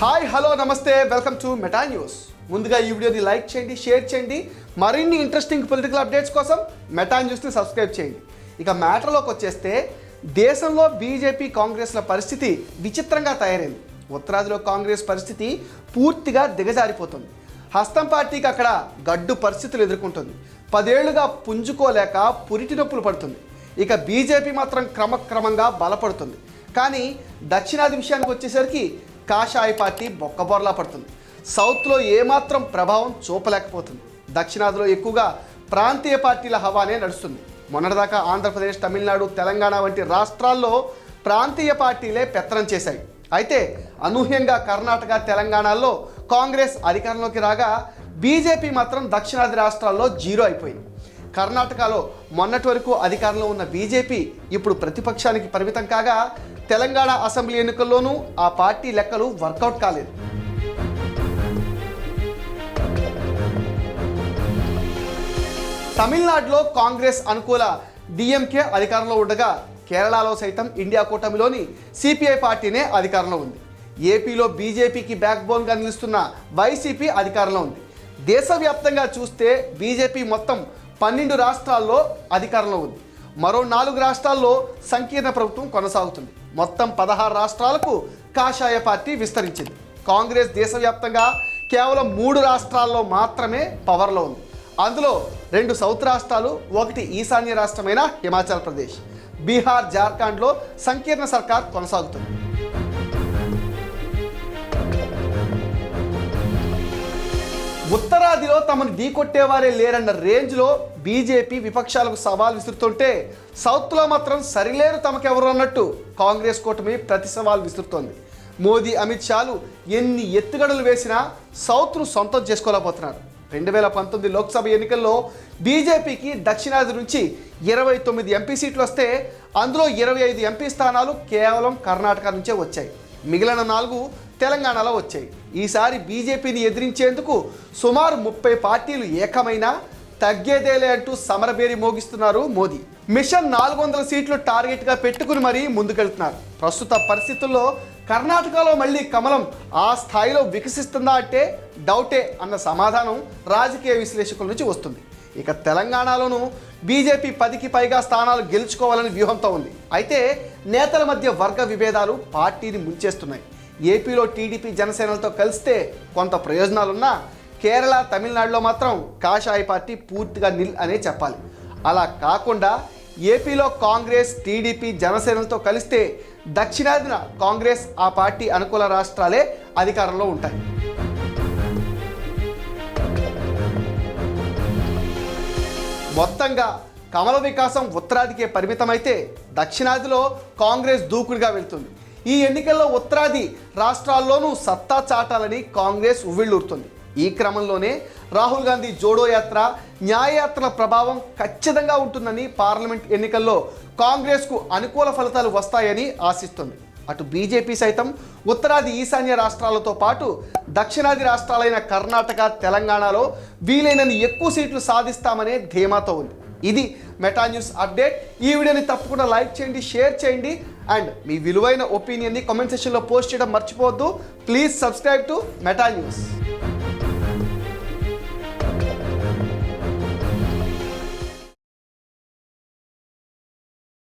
Hi hello నమస్తే. Welcome to Meta news. ముందుగా ఈ వీడియోని లైక్ చేయండి షేర్ చేయండి. మరిన్ని ఇంట్రెస్టింగ్ పొలిటికల్ అప్డేట్స్ కోసం మెటా న్యూస్ని సబ్స్క్రైబ్ చేయండి. ఇక మ్యాటర్లోకి వచ్చేస్తే దేశంలో బీజేపీ కాంగ్రెస్ల పరిస్థితి విచిత్రంగా తయారైంది. ఉత్తరాదిలో కాంగ్రెస్ పరిస్థితి పూర్తిగా దిగజారిపోతుంది. హస్తం పార్టీకి అక్కడ గడ్డు పరిస్థితులు ఎదుర్కొంటుంది. పదేళ్ళుగా పుంజుకోలేక పురిటి నొప్పులు పడుతుంది. ఇక బీజేపీ మాత్రం క్రమక్రమంగా బలపడుతుంది. కానీ దక్షిణాది విషయానికి వచ్చేసరికి కాషాయ పార్టీ బొక్కబొరలా పడుతుంది. సౌత్లో ఏమాత్రం ప్రభావం చూపలేకపోతుంది. దక్షిణాదిలో ఎక్కువగా ప్రాంతీయ పార్టీల హవానే నడుస్తుంది. మొన్నటిదాకా ఆంధ్రప్రదేశ్ తమిళనాడు తెలంగాణ వంటి రాష్ట్రాల్లో ప్రాంతీయ పార్టీలే పెత్తనం చేశాయి. అయితే అనూహ్యంగా కర్ణాటక తెలంగాణలో కాంగ్రెస్ అధికారంలోకి రాగా బీజేపీ మాత్రం దక్షిణాది రాష్ట్రాల్లో జీరో అయిపోయింది. కర్ణాటకలో మొన్నటి వరకు అధికారంలో ఉన్న బీజేపీ ఇప్పుడు ప్రతిపక్షానికి పరిమితం కాగా తెలంగాణ అసెంబ్లీ ఎన్నికల్లోనూ ఆ పార్టీ లెక్కలు వర్కౌట్ కాలేదు. తమిళనాడులో కాంగ్రెస్ అనుకూల డిఎంకే అధికారంలో ఉండగా కేరళలో సైతం ఇండియా కూటమిలోని సిపిఐ పార్టీనే అధికారంలో ఉంది. ఏపీలో బీజేపీకి బ్యాక్ బోన్గా నిలుస్తున్న వైసీపీ అధికారంలో ఉంది. దేశవ్యాప్తంగా చూస్తే బీజేపీ మొత్తం పన్నెండు రాష్ట్రాల్లో అధికారంలో ఉంది. మరో నాలుగు రాష్ట్రాల్లో సంకీర్ణ ప్రభుత్వం కొనసాగుతుంది. మొత్తం పదహారు రాష్ట్రాలకు కాషాయ పార్టీ విస్తరించింది. కాంగ్రెస్ దేశవ్యాప్తంగా కేవలం మూడు రాష్ట్రాల్లో మాత్రమే పవర్లో ఉంది. అందులో రెండు సౌత్ రాష్ట్రాలు ఒకటి ఈశాన్య రాష్ట్రమైన హిమాచల్ ప్రదేశ్. బీహార్ జార్ఖండ్లో సంకీర్ణ సర్కార్ కొనసాగుతుంది. ఉత్తరాదిలో తమను ఢీకొట్టేవారే లేరన్న రేంజ్లో బీజేపీ విపక్షాలకు సవాల్ విసురుతుంటే సౌత్లో మాత్రం సరిలేరు తమకెవరు అన్నట్టు కాంగ్రెస్ కూటమి ప్రతి సవాల్ విసురుతోంది. మోదీ అమిత్ షాలు ఎన్ని ఎత్తుగడలు వేసినా సౌత్ను సొంతం చేసుకోలేకపోతున్నారు. రెండు వేల పంతొమ్మిది లోక్సభ ఎన్నికల్లో బీజేపీకి దక్షిణాది నుంచి ఇరవై తొమ్మిది ఎంపీ సీట్లు వస్తే అందులో ఇరవై ఐదు ఎంపీ స్థానాలు కేవలం కర్ణాటక నుంచే వచ్చాయి. మిగిలిన నాలుగు తెలంగాణలో వచ్చాయి. ఈసారి బీజేపీని ఎదిరించేందుకు సుమారు ముప్పై పార్టీలు ఏకమైనా తగ్గేదేలే అంటూ సమరబేరి మోగిస్తున్నారు మోదీ. మిషన్ నాలుగు వందల సీట్లు టార్గెట్గా పెట్టుకుని మరీ ముందుకెళ్తున్నారు. ప్రస్తుత పరిస్థితుల్లో కర్ణాటకలో మళ్ళీ కమలం ఆ స్థాయిలో వికసిస్తుందా అంటే డౌటే అన్న సమాధానం రాజకీయ విశ్లేషకుల నుంచి వస్తుంది. ఇక తెలంగాణలోనూ బీజేపీ పదికి పైగా స్థానాలు గెలుచుకోవాలని వ్యూహంతో ఉంది. అయితే నేతల మధ్య వర్గ విభేదాలు పార్టీని ముంచేస్తున్నాయి. ఏపీలో టీడీపీ జనసేనలతో కలిస్తే కొంత ప్రయోజనాలున్నా కేరళ తమిళనాడులో మాత్రం కాషాయ పార్టీ పూర్తిగా నిల్ అనే చెప్పాలి. అలా కాకుండా ఏపీలో కాంగ్రెస్ టీడీపీ జనసేనలతో కలిస్తే దక్షిణాదిన కాంగ్రెస్ ఆ పార్టీ అనుకూల రాష్ట్రాలే అధికారంలో ఉంటాయి. మొత్తంగా కమల వికాసం ఉత్తరాదికే పరిమితమైతే దక్షిణాదిలో కాంగ్రెస్ దూకుడుగా వెళ్తుంది. ఈ ఎన్నికల్లో ఉత్తరాది రాష్ట్రాల్లోనూ సత్తా చాటాలని కాంగ్రెస్ ఉవ్విళ్ళూరుతుంది. ఈ క్రమంలోనే రాహుల్ గాంధీ జోడో యాత్ర న్యాయయాత్రల ప్రభావం ఖచ్చితంగా ఉంటుందని పార్లమెంట్ ఎన్నికల్లో కాంగ్రెస్కు అనుకూల ఫలితాలు వస్తాయని ఆశిస్తుంది. అటు బీజేపీ సైతం ఉత్తరాది ఈశాన్య రాష్ట్రాలతో పాటు దక్షిణాది రాష్ట్రాలైన కర్ణాటక తెలంగాణలో వీలైనన్ని ఎక్కువ సీట్లు సాధిస్తామనే ధీమాతో ఉంది. ఇది మెటా న్యూస్ అప్డేట్ ఈ వీడియోని తప్పకుండా లైక్ చేయండి షేర్ చేయండి. అండ్ మీ విలువైన ఒపీనియన్ని కామెంట్ సెక్షన్లో పోస్ట్ చేయడం మర్చిపోవద్దు. Please subscribe to Meta news